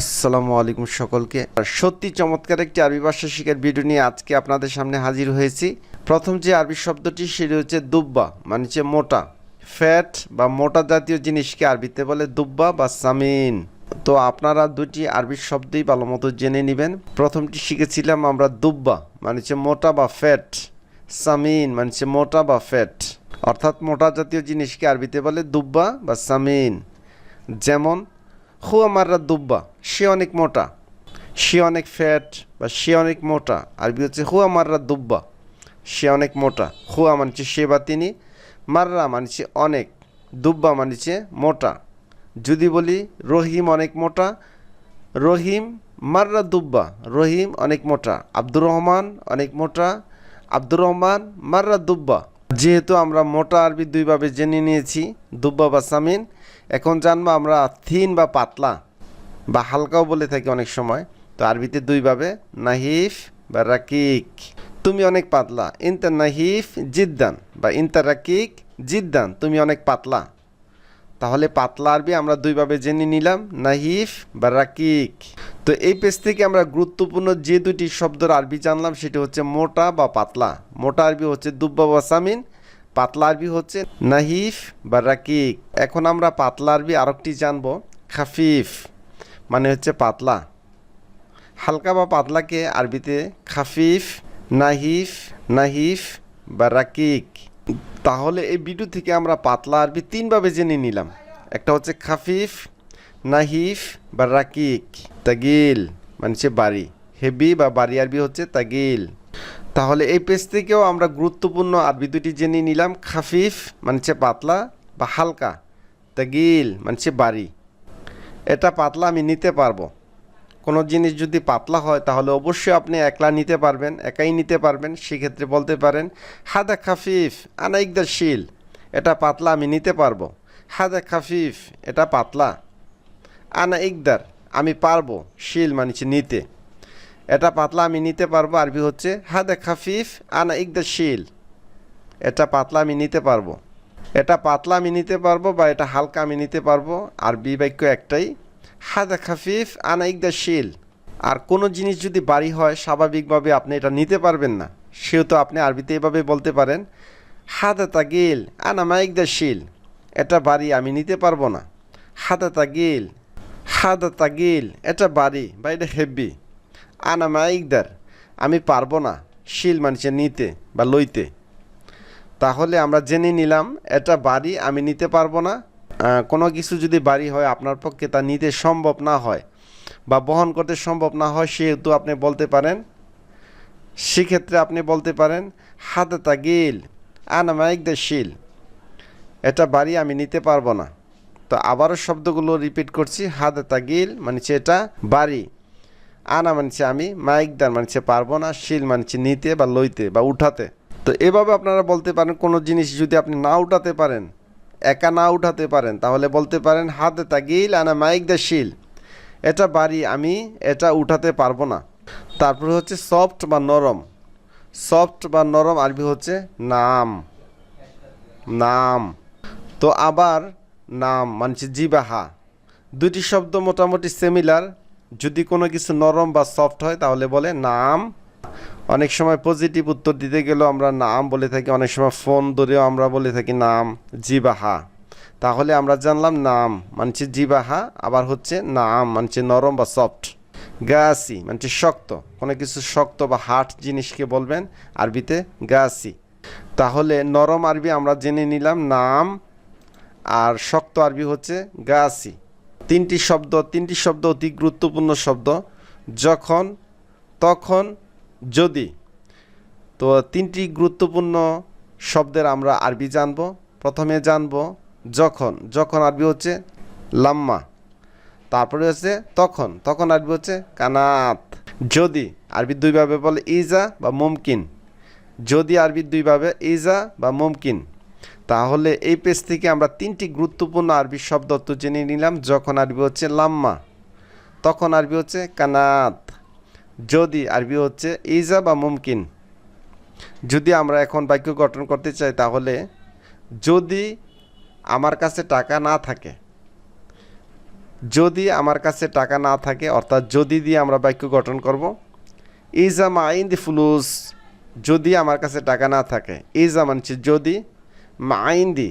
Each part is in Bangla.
আসসালামু আলাইকুম সকলকে। সত্যি চমৎকার একটি আরবি ভাষা শিখার ভিডিও নিয়ে আজকে আপনাদের সামনে হাজির হয়েছি। প্রথম যে আরবি শব্দটি, সেটি হচ্ছে দুব্বা মানে হচ্ছে মোটা। ফ্যাট বা মোটা জাতীয় জিনিসকে আরবিতে বলে দুব্বা বা সামিন। তো আপনারা দুটি আরবি শব্দই ভালো মতো জেনে নেবেন। প্রথমটি শিখেছিলাম আমরা দুব্বা মানে হচ্ছে মোটা বা ফ্যাট। সামিন মানে হচ্ছে মোটা বা ফ্যাট। অর্থাৎ মোটা জাতীয় জিনিসকে আরবিতে বলে দুব্বা বা সামিন। যেমন হুয়া মাররা দুব্বা, সে অনেক মোটা, সে অনেক ফ্যাট বা সে অনেক মোটা। আরবি হচ্ছে হুয়া মাররা দুব্বা, সে অনেক মোটা। হুয়া মানছে সে বা তিনি, মাররা মানছে অনেক, দুব্বা মানছে মোটা। যদি বলি রহিম অনেক মোটা, রহিম মাররা দুব্বা, রহিম অনেক মোটা। আব্দুর রহমান অনেক মোটা, আব্দুর রহমান মাররা দুব্বা। যেহেতু আমরা মোটা আরবি দুইভাবে জেনে নিয়েছি, দুব্বা বা সামিন, এখন জানব আমরা থিন বা পাতলা, বা হালকাও বলে থাকি অনেক সময়, তো আরবিতে দুইভাবে, নাহিফ বা রাকিক। তুমি অনেক পাতলা ইনতা নাহিফ জিদ্দান, বা ইনতা রাকিক জিদ্দান, তুমি অনেক পাতলা। তাহলে পাতলা আরবি আমরা দুইভাবে জেনে নিলাম, নাহিফ বা রাকিক। তো এই পেজ থেকে আমরা গুরুত্বপূর্ণ যে দুটি শব্দের আরবি জানলাম, সেটি হচ্ছে মোটা বা পাতলা। মোটা আরবি হচ্ছে দুব্বা বা সামিন, পাতলা আরবি হচ্ছে নাহিফ বা রাকিক। এখন আমরা পাতলা আরবি আরেকটি জানব, খাফিফ মানে হচ্ছে পাতলা। হালকা বা পাতলাকে আরবিতে খাফিফ, নাহিফ নাহিফ বা রাকিক। তাহলে এই ভিডিও থেকে আমরা পাতলা আরবি তিনভাবে জেনে নিলাম। একটা হচ্ছে খাফিফ, নাহিফ বা রাকিক, তাগিল মানে বাড়ি। হেভি বা বাড়ি আরবি হচ্ছে তাগিল। তাহলে এই পেজ থেকেও আমরা গুরুত্বপূর্ণ আরবি দুটি জেনে নিলাম। খাফিফ মানে হচ্ছে পাতলা বা হালকা। তাগিল মানে হচ্ছে বাড়ি। এটা পাতলা আমি নিতে পারব। কোনো জিনিস যদি পাতলা হয়, তাহলে অবশ্যই আপনি একলা নিতে পারবেন, একাই নিতে পারবেন, সেক্ষেত্রে বলতে পারেন, হাদা খাফিফ আনা ইকদা শিল, এটা পাতলা আমি নিতে পারব। হাদা খাফিফ, এটা পাতলা। আনা ইকদার আমি পারব শিল মানছে নিতে। এটা পাতলা আমি নিতে পারব, আরবি হচ্ছে, হাদা খাফিফ আনা ইকদা শিল, এটা পাতলা আমি নিতে পারব। এটা পাতলা আমি নিতে পারব বা এটা হালকা আমি নিতে পারব, আরবি বাক্য একটাই। হাদা খাফিফ আনা ইকদা শিল। আর কোনো জিনিস যদি বাড়ি হয়, স্বাভাবিকভাবে আপনি এটা নিতে পারবেন না। সেহেতু আপনি আরবিতে এভাবে বলতে পারেন, হাদা তাগিল আনা মাইকদা শিল। এটা বাড়ি আমি নিতে পারব না। হাদা তাগিল হাদা তাগিল, এটা বাড়ি বা এটা হেভি আনা মাইকদার আমি পারব না শিল মানুষের নিতে বা লইতে। তাহলে আমরা জেনে নিলাম, এটা বাড়ি আমি নিতে পারব না কোনো কিছু যদি বাড়ি হয় আপনার পক্ষে তা নিতে সম্ভব না হয় বা বহন করতে সম্ভব না হয়, সেহেতু আপনি বলতে পারেন, সেক্ষেত্রে আপনি বলতে পারেন, হাতে তাগিল আনা মাইক দ্য শিল, এটা বাড়ি আমি নিতে পারব না। তো আবারও শব্দগুলো রিপিট করছি, হাতে তাগিল মানছে এটা বাড়ি, আনা মানছে আমি মাইকদার মানছে পারব না, শিল মানছে নিতে বা লইতে বা উঠাতে। তো এভাবে আপনারা বলতে পারেন, কোনো জিনিস যদি আপনি না উঠাতে পারেন একা না উঠাতে পারেন, তাহলে বলতে পারেন, হাতে তাগিল, আনা মাইক দ্য শিল। এটা বাড়ি, আমি এটা উঠাতে পারব না। তারপরে হচ্ছে সফট বা নরম। সফট বা নরম আরবি হচ্ছে নাম। নাম। তো আবার নাম মানছে জিবাহা। দুটি শব্দ মোটামুটি সিমিলার যদি কোনো কিছু নরম বা সফট হয়, তাহলে বলে নাম। অনেক সময় পজিটিভ উত্তর দিতে গেলেও আমরা নাম বলে থাকি, অনেক সময় ফোন ধরেও আমরা বলে থাকি নাম জিবাহা। তাহলে আমরা জানলাম নাম, মানছে জিবাহা, আবার হচ্ছে নাম, মানছে নরম বা সফট গাছি, মানছে শক্ত, কোনো কিছু শক্ত বা হার্ড জিনিসকে বলবেন আরবিতে গাছি। তাহলে নরম আরবি আমরা জেনে নিলাম নাম, আর শক্ত আরবি হচ্ছে গাছি। তিনটি শব্দ তিনটি শব্দ অতি গুরুত্বপূর্ণ শব্দ। যখন, তখন যদি, তো তিনটি গুরুত্বপূর্ণ শব্দের আমরা আরবি জানব। প্রথমে জানব যখন যখন আরবি হচ্ছে লাম্মা। তারপরে হচ্ছে তখন তখন আরবি হচ্ছে কানাত। যদি আরবি দুইভাবে বলে ইজা বা মুমকিন। যদি আরবি দুইভাবে ইজা বা মুমকিন। তাহলে এই পেজ থেকে আমরা তিনটি গুরুত্বপূর্ণ আরবি শব্দ জেনে নিলাম, যখন আরবি হচ্ছে লাম্মা, তখন আরবি হচ্ছে কানাত। যদি আরবি হচ্ছে ইজা বা মুমকিন। যদি আমরা এখন বাক্য গঠন করতে চাই তাহলে যদি আমার কাছে টাকা না থাকে, যদি আমার কাছে টাকা না থাকে, অর্থাৎ যদি দিয়ে আমরা বাক্য গঠন করব, ইজা মাইন দি ফুলুস, যদি আমার কাছে টাকা না থাকে, ইজা মানছে যদি মাইন দি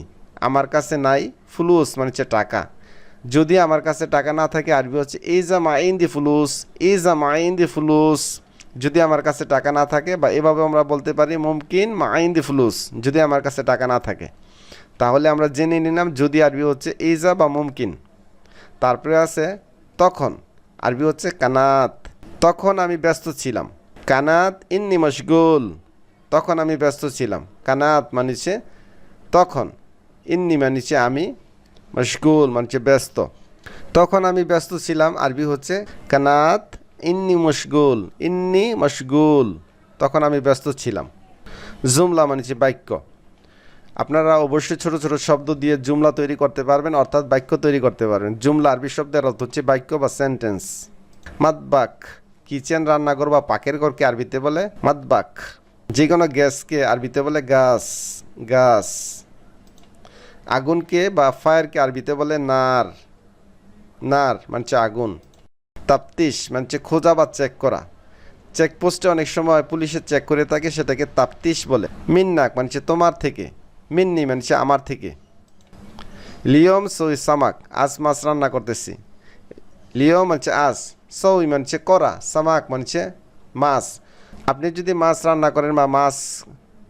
আমার কাছে নাই, ফুলুস মানছে টাকা। যদি আমার কাছে টাকা না থাকে, আরবি হচ্ছে ইজা মাইন দি ফুলুস ইজা মাইন দি ফুলুস। যদি আমার কাছে টাকা না থাকে বা এভাবে আমরা বলতে পারি, মুমকিন মাইন দি ফুলুস, যদি আমার কাছে টাকা না থাকে। তাহলে আমরা জেনে নিলাম যদি আরবি হচ্ছে ইজা বা মুমকিন। তারপরে আছে তখন, আরবি হচ্ছে কানাত। তখন আমি ব্যস্ত ছিলাম। কানাত ইন্নি মশগুল। তখন আমি ব্যস্ত ছিলাম। কানাত মানিছে তখন। ইন্নি মানিছে আমি। মশগুল মানছে ব্যস্ত। তখন আমি ব্যস্ত ছিলাম, আরবি হচ্ছে কানাত, ইন্নি মশগুল ইন্নি মশগুল। তখন আমি ব্যস্ত ছিলাম। জুমলা মানিছে বাক্য। আপনারা অবশ্যই ছোট ছোট শব্দ দিয়ে জুমলা তৈরি করতে পারবেন, অর্থাৎ বাক্য তৈরি করতে পারবেন। জুমলা আরবি শব্দের অর্থ হচ্ছে বাক্য বা সেন্টেন্স মাতবাক কিচেন, রান্নাঘর বা পাকের ঘরকে আরবিতে বলে মাতবাক যে কোনো গ্যাসকে আরবিতে বলে গাছ গাছ। আগুনকে বা ফায়ারকে আরবিতে বলে নার। নার মানছে আগুন। তাপ্তিস মানছে খোঁজা বা চেক করা। চেকপোস্টে অনেক সময় পুলিশে চেক করে থাকে, সেটাকে তাপ্তিস বলে। মিন্নাক মানছে তোমার থেকে। মিন্নি মানছে আমার থেকে। লিওম সই, সামাক, আজ মাছ রান্না করতেছি। লিওম মানছে আজ, সই মানছে করা, সামাক মানছে মাছ। আপনি যদি মাছ রান্না করেন বা মাছ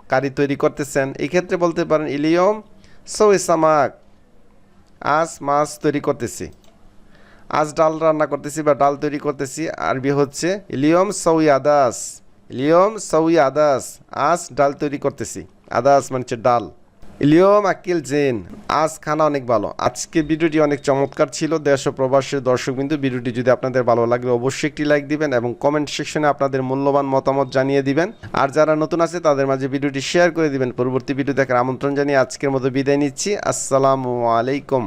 কারি তৈরি করতেছেন এই ক্ষেত্রে বলতে পারেন ইলিয়ম সই সামাক। আজ মাছ তৈরি করতেছি। আজ ডাল রান্না করতেছি বা ডাল তৈরি করতেছি। আরবি হচ্ছে লিয়ম সৌই আদাস। লিয়ম সৌই আদাস। আজ ডাল তৈরি করতেছি। আদাস মানে ডাল। ইলিয়ম আকিল জেন আজ খানা অনেক ভালো। আজকে ভিডিওটি অনেক চমৎকার ছিল। দেশ ও প্রবাসের দর্শক বিন্দু ভিডিওটি যদি আপনাদের ভালো লাগলে অবশ্যই একটি লাইক দিবেন এবং কমেন্ট সেকশনে আপনাদের মূল্যবান মতামত জানিয়ে দিবেন। আর যারা নতুন আছে, তাদের মাঝে ভিডিওটি শেয়ার করে দিবেন। পরবর্তী ভিডিও দেখার আমন্ত্রণ জানিয়ে আজকের মতো বিদায় নিচ্ছি। আসসালামু আলাইকুম।